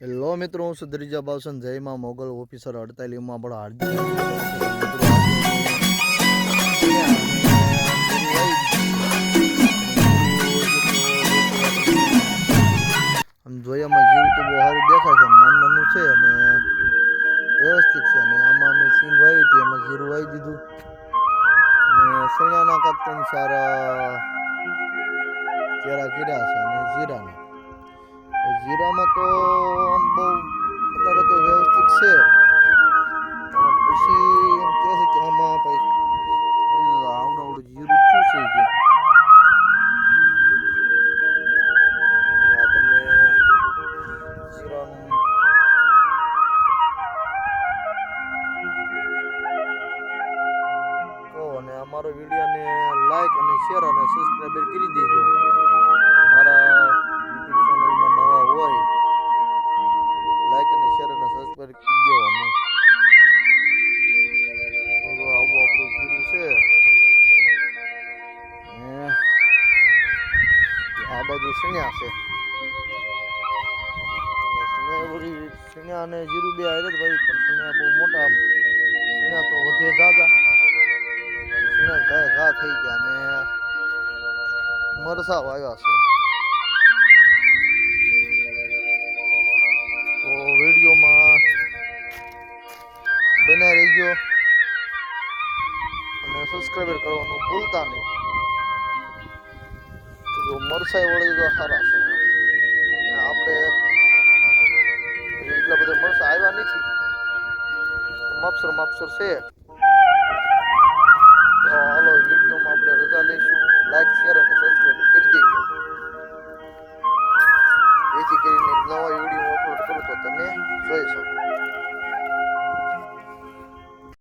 Hello મિત્રો, હું સુધરીજા બાવસન જયમાં Mughal officer અડતાલીમાં પણ હાર્દિક જોયામાં જીવ તો બહુ સારું દેખાય છે નાનું નાનું છે અને વ્યવસ્થિત છે. અને આમાં અમે સિંગ વાવી હતી એમાં જીરું વાવી દીધું. અને સણિયાના કાપતાની સારા કેરા કર્યા છે અને જીરાના. જીરામાં તો આમ બહુ અત્યારે તો વ્યવસ્થિત છે. પછી એમ કહે છે કે આમાં ભાઈ આવડું આવડું જીરું શું છે અને અમારો વિડીયોને લાઈક અને શેર અને સબસ્ક્રાઈબર કરી દેજો. મારા આ બાજુ સણ્યા છે. ગયા મરસા વાવ્યા છે. તો વિડીયોમાં બને રહીજો. અને સબસ્ક્રાઈબર કરવાનું ભૂલતા નહીં. તો મરસાઈ વળી તો સારા છે. આપણે એટલા બધા મરસા આવ્યા નથી. માપસર માપસર છે. તો હાલો, વિડીયોમાં આપણે રજા લઈશું. લાઈક શેર અને સબસ્ક્રાઈબ કરી દેજો. જેથી કરીને નવા વીડિયો અપલોડ કરું તો તમે જોઈ શકો.